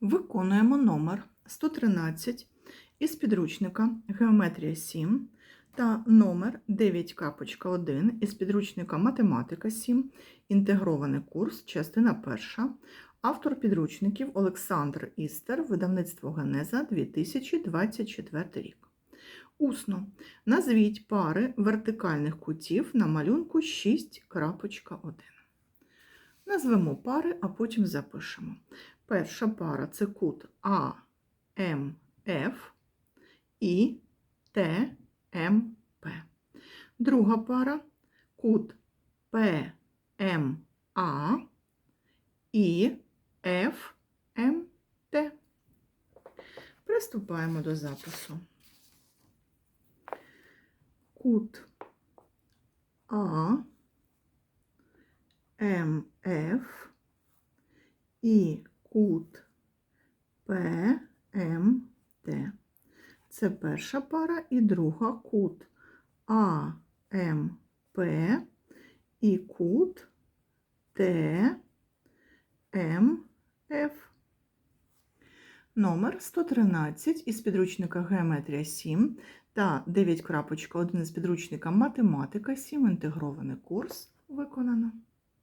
Виконуємо номер 113 із підручника Геометрія 7 та номер 9К.1 із підручника Математика 7, інтегрований курс, частина 1. Автор підручників Олександр Істер, видавництво Генеза 2024 рік. Усно. Назвіть пари вертикальних кутів на малюнку 6.1. Назвемо пари, а потім запишемо. Перша пара це кут АМФ і ТМП. Друга пара кут ПМА і ФМТ. Приступаємо до запису. Кут А МФ і кут ПМТ. Це перша пара і друга кут АМП і кут ТМФ. Номер 113 із підручника Геометрія 7 та 9.1 із підручника Математика 7. Інтегрований курс виконано.